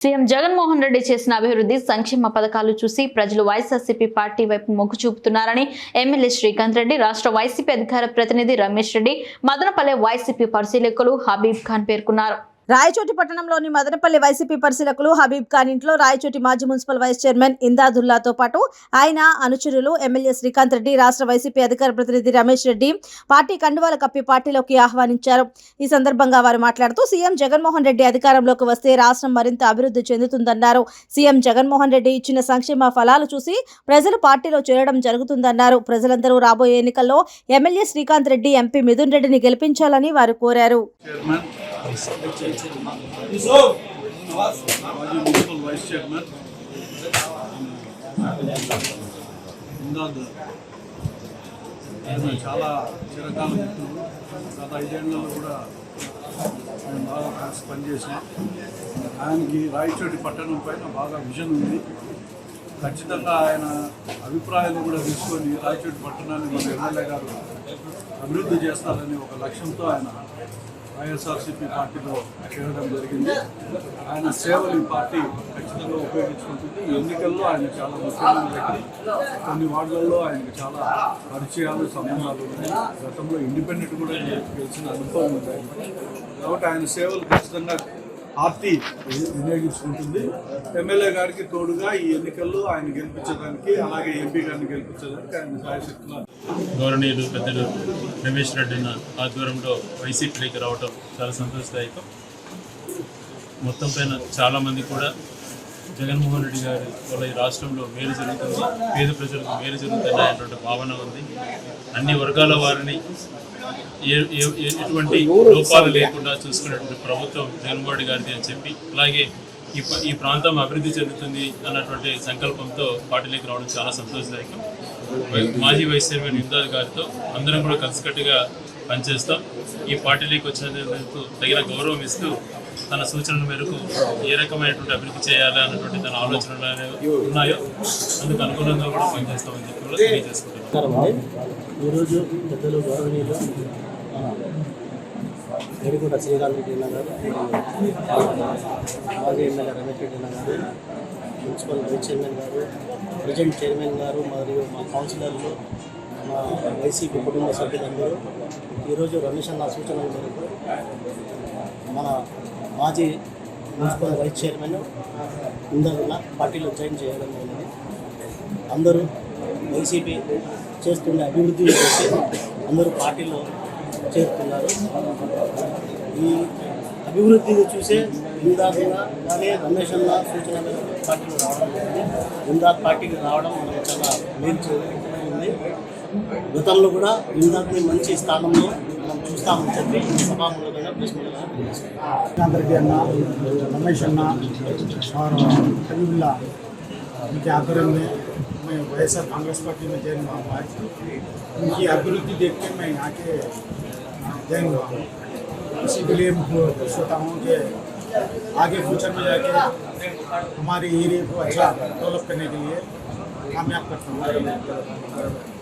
CM Jaganmohan Reddy చేసిన అభివృద్ధి సంక్షేమ పథకాలు చూసి ప్రజలు వైఎస్ఆర్సీపీ పార్టీ వైపు మొగ్గు చూపుతున్నారని ఎమ్మెల్యే శ్రీకాంత్ రెడ్డి రాష్ట్ర వైసీపీ అధికార ప్రతినిధి రమేష్ రెడ్డి మదనపల్లె వైసీపీ పరిశీలకులు హబీబ్ ఖాన్ పేర్కొన్నారు. రాయచోటి పట్టణంలోని మదనపల్లి వైసీపీ పరిశీలకులు హబీబ్ ఖాన్ ఇంట్లో రాయచోటి మాజీ మున్సిపల్ వైస్ చైర్మన్ ఇందాదుల్లాతో పాటు ఆయన అనుచరులు ఎమ్మెల్యే శ్రీకాంత్ రెడ్డి రాష్ట్ర వైసీపీ అధికార ప్రతినిధి రమేష్ రెడ్డి పార్టీ కండువాల కప్పి పార్టీలోకి ఆహ్వానించారు. ఈ సందర్భంగా వారు మాట్లాడుతూ సీఎం జగన్మోహన్ రెడ్డి అధికారంలోకి వస్తే రాష్ట్రం మరింత అభివృద్ధి చెందుతుందన్నారు. సీఎం జగన్మోహన్ రెడ్డి ఇచ్చిన సంక్షేమ ఫలాలు చూసి ప్రజలు పార్టీలో చేరడం జరుగుతుందన్నారు. ప్రజలందరూ రాబోయే ఎన్నికల్లో ఎమ్మెల్యే శ్రీకాంత్ రెడ్డి ఎంపీ మిథున్ రెడ్డిని గెలిపించాలని వారు కోరారు. చైర్మన్ మున్సిపల్ వైస్ చైర్మన్ ఇందాద్ ఆయన చాలా చిరకాల మిత్రుడు గత ఐదేళ్ళలో కూడా మేము బాగా కలిసి పనిచేసాం ఆయనకి రాయచోటి పట్టణం పైన బాగా విజన్ ఉంది ఖచ్చితంగా ఆయన అభిప్రాయాలు కూడా తీసుకొని రాయచోటి పట్టణాన్ని మన ఎమ్మెల్యే గారు అభివృద్ధి చేస్తారని ఒక లక్ష్యంతో ఆయన వైఎస్ఆర్సీపీ పార్టీలో చేరడం జరిగింది. ఆయన సేవలు ఈ పార్టీ ఖచ్చితంగా ఉపయోగించుకుంటుంది. ఎన్నికల్లో ఆయన చాలా ముఖ్యమైన వ్యక్తి కొన్ని వార్డులలో ఆయనకు చాలా పరిచయాలు సంబంధాలు ఉన్నాయి. గతంలో ఇండిపెండెంట్ కూడా గెలిచిన అనుభవం ఉన్నాయి కాబట్టి ఆయన సేవలు ఖచ్చితంగా పార్టీ వినియోగించుకుంటుంది. ఎమ్మెల్యే గారికి తోడుగా ఈ ఎన్నికల్లో ఆయన గెలిపించడానికి అలాగే ఎంపీ గారిని గెలిపించడానికి ఆయన సాయశక్తుల గౌరవనీయులు పెద్దలు రమేష్ రెడ్డి అన్న ఆధ్వర్యంలో వైసీపీలోకి రావటం చాలా సంతోషదాయకం. మొత్తం పైన చాలామంది కూడా జగన్మోహన్ రెడ్డి గారి వల్ల ఈ రాష్ట్రంలో మేలు జరుగుతుంది పేద ప్రజలకు మేలు జరుగుతుంది అనేటువంటి భావన ఉంది. అన్ని వర్గాల వారిని ఏ ఏ- ఎటువంటి లోపాలు లేకుండా చూసుకునేటువంటి ప్రభుత్వం జగన్మోహన్ రెడ్డి గారిది అని చెప్పి అలాగే ఈ ఈ ప్రాంతం అభివృద్ధి చెందుతుంది అన్నటువంటి సంకల్పంతో పార్టీలోకి రావడం చాలా సంతోషదాయకం. మాజీ వైస్ చైర్మన్ ఇందాద్ గారితో అందరం కూడా కలిసికట్టుగా పనిచేస్తాం. ఈ పార్టీలోకి వచ్చినందుకు తగిన గౌరవం ఇస్తూ తన సూచనల మేరకు ఏ రకమైనటువంటి అభివృద్ధి చేయాలి అన్నటువంటి తన ఆలోచనలు అనేవి ఉన్నాయో అందుకు అనుగుణంగా కూడా పనిచేస్తామని చెప్పి కూడా తెలియజేసుకుంటున్నాం. నమస్కారం అండి ఈరోజు పెద్దలు గౌరవనీయులు మన రెడ్డి అన్న గారు మాజీ ఎమ్మెల్యే రమేష్ రెడ్డి అన్న గారు మున్సిపల్ వైస్ చైర్మన్ గారు ప్రజెంట్ చైర్మన్ గారు మరియు మా కౌన్సిలర్లు మా వైసీపీ కుటుంబ సభ్యులందరూ ఈరోజు రమేష్ అన్న సూచనల మేరకు మన మాజీ మున్సిపల్ వైస్ చైర్మన్ ఇందరున్న పార్టీలో జాయిన్ చేయడం జరిగింది. అందరూ వైసీపీ చేస్తున్న అభివృద్ధి చేసి అందరూ పార్టీలో చేరుతున్నారు ఈ అభివృద్ధిని చూసే ఇందాకగా కానీ రమేష్ అన్న సూచన మేరకు పార్టీలో రావడం జరిగింది ఇందాక పార్టీకి రావడం మనకు చాలా మేలు ఉంది గతంలో కూడా ఇందాకని మంచి స్థానంలో మనం చూస్తామని చెప్పి సభాముఖంగా ప్రెస్ మీడియాలో తెలియజేస్తున్నాం. రెడ్డి అన్న रमेश अन्ना और हबीबुल्ला उनके आदरण में मैं वाई कांग्रेस पार्टी में जैन हुआ हूँ आज उनकी अभिवृद्धि देख के मैं यहाँ के जैन हुआ हूँ इसी के लिए सोचता हूँ कि आगे फ्यूचर में जाके हमारे एरिया को अच्छा डेवलप करने के लिए कामयाब करता हूँ।